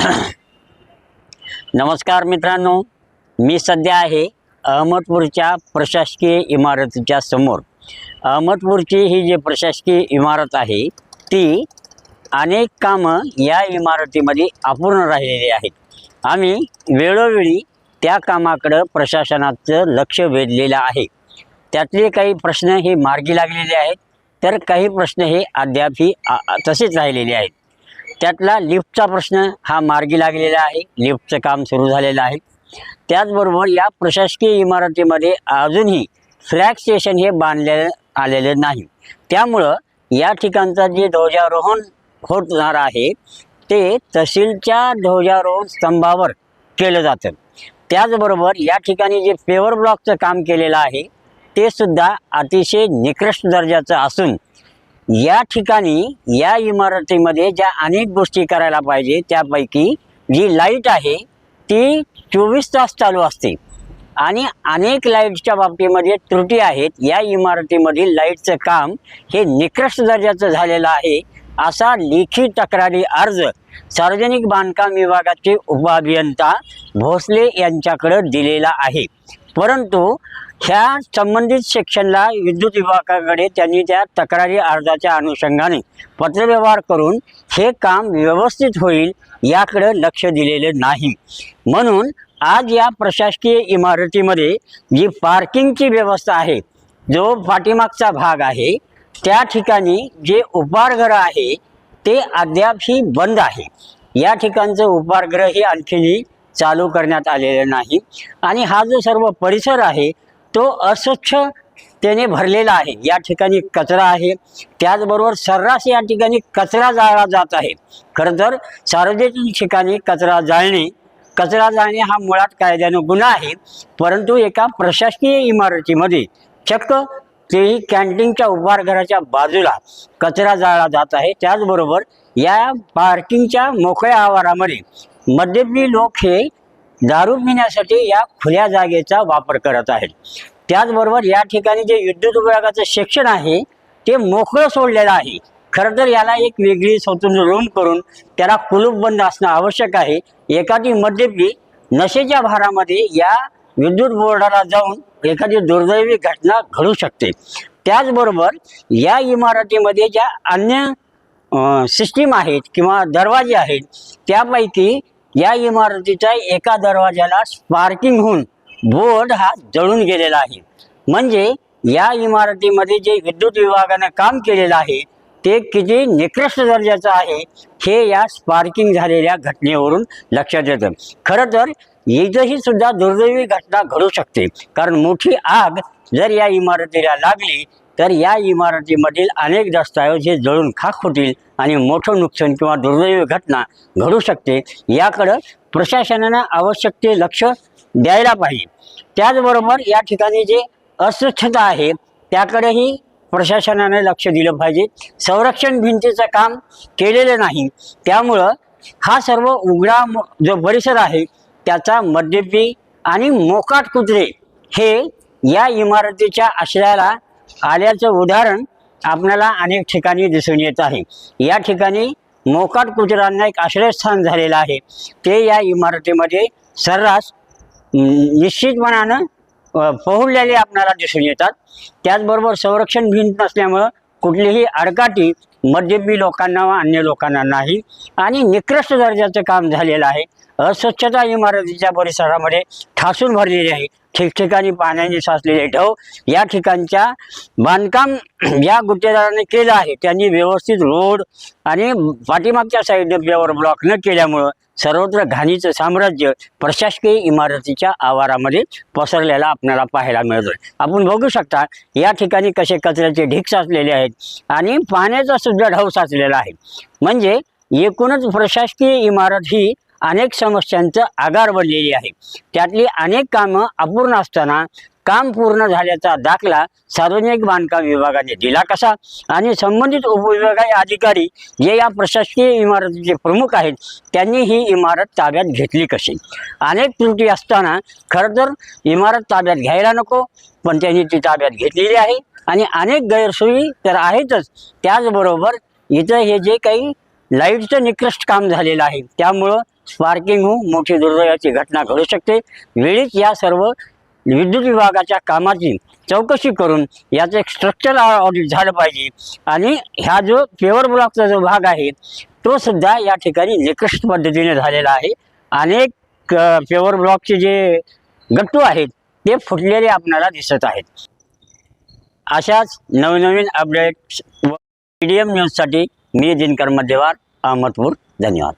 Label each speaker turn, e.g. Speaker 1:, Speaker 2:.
Speaker 1: नमस्कार मित्रांनो मी सध्या आहे अहमदपूरच्या प्रशासकीय इमारतीच्या समोर. अहमदपूरची ही जी प्रशासकीय इमारत आहे ती अनेक कामं या इमारतीमध्ये अपूर्ण राहिलेली आहेत. आम्ही वेळोवेळी त्या कामाकडं प्रशासनाचं लक्ष वेधलेलं आहे. त्यातले काही प्रश्न हे मार्गी लागलेले आहेत तर काही प्रश्न हे अद्यापही तसेच राहिलेले आहेत. त्यातला लिफ्टचा प्रश्न हा मार्गी लागलेला आहे. लिफ्टचं काम सुरू झालेलं आहे. त्याचबरोबर या प्रशासकीय इमारतीमध्ये अजूनही फ्लॅग स्टेशन हे बांधले आलेलं नाही. त्यामुळं या ठिकाणचं जे ध्वजारोहण होणार आहे ते तहसीलच्या ध्वजारोहण स्तंभावर केलं जातं. त्याचबरोबर या ठिकाणी जे पेवर ब्लॉकचं काम केलेलं आहे ते सुद्धा अतिशय निकृष्ट दर्जाचं असून या ठिकाणी या इमारतीमध्ये ज्या अनेक गोष्टी करायला पाहिजे त्यापैकी जी लाइट आहे ती चोवीस तास चालू असते. आणि अनेक लाईटच्या बाबतीमध्ये त्रुटी आहेत. या इमारतीमधील लाईटचं काम हे निकृष्ट दर्जाचं झालेलं आहे. असा लेखी तक्रारी अर्ज सार्वजनिक बांधकाम विभागाचे उपअभियंता भोसले यांच्याकडं दिलेला आहे. परंतु ह्या संबंधित सेक्शनला विद्युत विभागाकडे त्यांनी त्या तक्रारी अर्जाच्या अनुषंगाने पत्रव्यवहार करून हे काम व्यवस्थित होईल याकडं लक्ष दिलेलं नाही. म्हणून आज या प्रशासकीय इमारतीमध्ये जी पार्किंगची व्यवस्था आहे जो पाठीमागचा भाग आहे त्या ठिकाणी जे उपारगृह आहे ते अद्यापही बंद आहे. या ठिकाणचं उपारगृह हे आणखीनही चालू करण्यात आलेलं नाही. आणि हा जो सर्व परिसर आहे तो अस्वच्छ त्याने भरलेला आहे. या ठिकाणी कचरा आहे. त्याचबरोबर सर्रास या ठिकाणी कचरा जाळला जात आहे. खरं तर सार्वजनिक ठिकाणी कचरा जाळणे कचरा जाळणे हा मुळात कायद्यानं गुन्हा आहे. परंतु एका प्रशासकीय इमारतीमध्ये चक्क तेही कॅन्टीनच्या उभारघराच्या बाजूला कचरा जाळला जात आहे. त्याचबरोबर या पार्किंगच्या मोकळ्या आवारामध्ये मध्यपी लोक हे दारू पिण्यासाठी या खुल्या जागेचा वापर करत आहेत. त्याचबरोबर या ठिकाणी जे विद्युत विभागाचं सेक्शन आहे ते मोकळं सोडलेलं आहे. खरं तर याला एक वेगळी स्वतंत्र रूम करून त्याला कुलूप बंद असणं आवश्यक आहे. एखादी मद्यपी नशेच्या भारामध्ये या विद्युत बोर्डाला जाऊन एखादी दुर्दैवी घटना घडू शकते. त्याचबरोबर या इमारतीमध्ये ज्या अन्य सिस्टीम आहेत किंवा दरवाजे आहेत त्यापैकी या इमारतीच्या एका दरवाजाला स्पार्किंग होऊन बोर्ड हा जळून गेलेला आहे. म्हणजे या इमारतीमध्ये जे विद्युत विभागानं काम केलेलं आहे ते किती निकृष्ट दर्जाचं आहे हे या स्पार्किंग झालेल्या घटनेवरून लक्षात येतं. खरं तर इथंही सुद्धा दुर्दैवी घटना घडू शकते. कारण मोठी आग जर या इमारतीला लागली तर या इमारतीमधील अनेक दस्तऐवज हे जळून खाक होतील आणि मोठं नुकसान किंवा दुर्दैवी घटना घडू शकते. याकडं प्रशासनानं आवश्यक ते लक्ष द्यायला पाहिजे. त्याचबरोबर या ठिकाणी जे अस्वच्छता आहे त्याकडेही प्रशासनाने लक्ष दिलं पाहिजे. संरक्षण भिंतीचं काम केलेलं नाही. त्यामुळं हा सर्व उघडा जो परिसर आहे त्याचा मद्यपी आणि मोकाट कुत्रे हे या इमारतीच्या आश्रयाला आल्याचं उदाहरण आपल्याला अनेक ठिकाणी दिसून येत आहे. या ठिकाणी मोकाट कुत्र्यांना एक आश्रयस्थान झालेलं आहे. ते या इमारतीमध्ये सर्रास निश्चितपणानं अ, आपल्याला दिसून येतात. त्याचबरोबर संरक्षण भिंत नसल्यामुळं कुठलीही अडकाटी मध्यपी लोकांना व अन्य लोकांना नाही. आणि निकृष्ट दर्जाचं काम झालेलं आहे. अस्वच्छता इमारतीच्या परिसरामध्ये ठासून भरलेली आहे. ठिकठिकाणी पाण्याने साचलेले ढव या ठिकाणच्या बांधकाम या गुत्तेदाराने केलं आहे. त्यांनी व्यवस्थित रोड आणि पाठीमागच्या साईडने पेवर ब्लॉक न केल्यामुळं सर्वत्र घाणीचं साम्राज्य प्रशासकीय इमारतीच्या आवारामध्ये पसरलेला आपल्याला पाहायला मिळतोय. आपण बघू शकता या ठिकाणी कसे कचऱ्याचे ढीक साचलेले आहेत आणि पाण्याचा सुद्धा ढव साचलेला आहे. म्हणजे एकूणच प्रशासकीय इमारत ही अनेक समस्यांचं आगार बनलेली आहे. त्यातली अनेक कामं अपूर्ण असताना काम पूर्ण झाल्याचा दाखला सार्वजनिक बांधकाम विभागाने दिला कसा? आणि संबंधित उपविभागीय अधिकारी जे या प्रशासकीय इमारतीचे प्रमुख आहेत त्यांनी ही इमारत ताब्यात घेतली कशी? अनेक त्रुटी असताना खरं तर इमारत ताब्यात घ्यायला नको पण त्यांनी ती ताब्यात घेतलेली आहे. आणि अनेक गैरसोयी तर आहेतच. त्याचबरोबर इथं हे जे काही लाईटचं निकृष्ट काम झालेलं आहे त्यामुळं स्पार्किंग होऊन मोठी दुर्दैवाची घटना घडू शकते. वेळीच या सर्व विद्युत विभागाच्या कामाची चौकशी करून याचं एक स्ट्रक्चर ऑडिट झालं पाहिजे. आणि ह्या जो पेवर ब्लॉकचा जो भाग आहे तो सुद्धा या ठिकाणी निकृष्ट पद्धतीने झालेला आहे. अनेक पेवर ब्लॉकचे जे गट्टू आहेत ते फुटलेले आपल्याला दिसत आहेत. अशाच नवनवीन अपडेट्स व मीडियम न्यूजसाठी मी दिनकर मध्यवार अहमदपूर. धन्यवाद.